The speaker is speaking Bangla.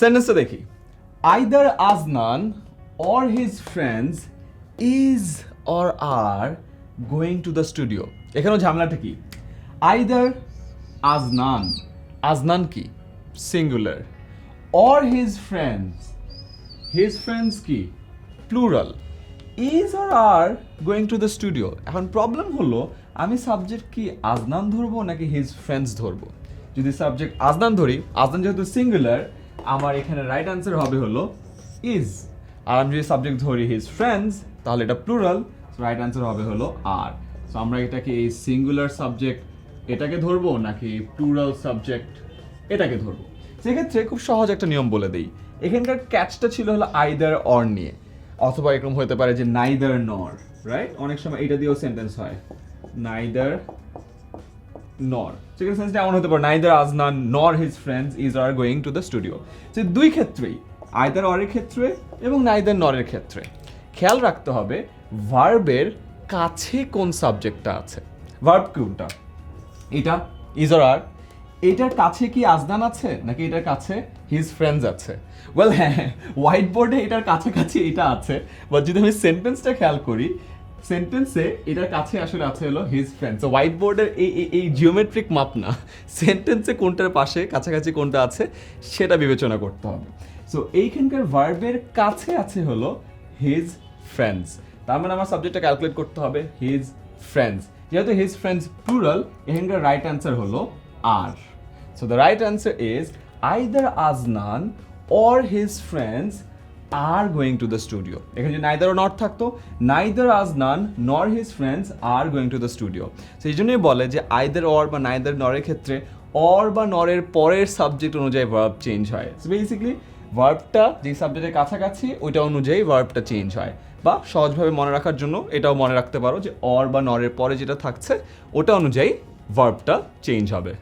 সেন্টেন্সটা দেখি either Ajnan or his friends is or are going to the studio এখানেও ঝামেলাটা কি আইদার আজনান আজনান কি singular or his friends his friends কি plural is or are going to the studio এখন প্রবলেম হলো, আমি সাবজেক্ট কি আজনান ধরবো নাকি হিজ ফ্রেন্ডস ধরবো? যদি সাবজেক্ট আজনান ধরি আজনান যেহেতু সিঙ্গুলার আমার এখানে রাইট অ্যান্সার হবে হলো ইজ আর আমি যদি সাবজেক্ট ধরি হিজ ফ্রেন্ডস তাহলে এটা প্লুরাল রাইট অ্যান্সার হবে হলো আর সো আমরা এটাকে এই সিঙ্গুলার সাবজেক্ট এটাকে ধরবো নাকি প্লুরাল সাবজেক্ট এটাকে ধরবো? সেক্ষেত্রে খুব সহজ একটা নিয়ম বলে দিই। এখানকার ক্যাচটা ছিল হলো আইদার অর নিয়ে। অথবা এরকম হতে পারে যে নাইদার নর রাইট অনেক সময় এটা দিয়েও সেন্টেন্স হয়। নাইদার সেকেন্ড সেন্সটা এমন হতে পারে neither Ajnan nor his friends is are going to the studio সে দুই ক্ষেত্রেই আইদার অরের ক্ষেত্রে এবং নাইদার নরের ক্ষেত্রে। খেয়াল রাখতে হবে ভার্বের কাছে কোন সাবজেক্টটা আছে। ভার্ব কোনটা? এটা ইজ অর আর এটার কাছে কি আজদান আছে, নাকি এটার কাছে হিজ ফ্রেন্ডস আছে? ওয়েল হ্যাঁ হোয়াইট বোর্ডে এটার কাছাকাছি এটা আছে। বাট যদি আমি সেন্টেন্সটা খেয়াল করি সেন্টেন্সে এটার কাছে আসলে আছে হলো হিজ ফ্রেন্ডস তো হোয়াইট বোর্ডের এই- এই জিওমেট্রিক মাপ না সেন্টেন্সে কোনটার পাশে, কাছাকাছি কোনটা আছে, সেটা বিবেচনা করতে হবে। সো এইখানকার ভার্বের কাছে আছে হলো হিজ ফ্রেন্ডস তার মানে আমার সাবজেক্টটা ক্যালকুলেট করতে হবে হিজ ফ্রেন্ডস যেহেতু হিজ ফ্রেন্ডস প্লুরাল এখানকার রাইট অ্যান্সার হলো আর so the right answer is either Ajnan or his friends are going to the studio এখানে যদি নাইদার ও নট থাকতো, neither Ajnan, nor his friends are going to the studio সেই জন্যই বলে যে আইদার অর বা নাইদার নরের ক্ষেত্রে অর বা নরের পরের সাবজেক্ট অনুযায়ী ভার্ব চেঞ্জ হয়। বেসিক্যালি ভার্বটা যে সাবজেক্টের কাছাকাছি ওইটা অনুযায়ী ভার্বটা চেঞ্জ হয়। বা সহজভাবে মনে রাখার জন্য এটাও মনে রাখতে পারো যে অর বা নরের পরে যেটা থাকছে, ওটা অনুযায়ী ভার্বটা চেঞ্জ হবে।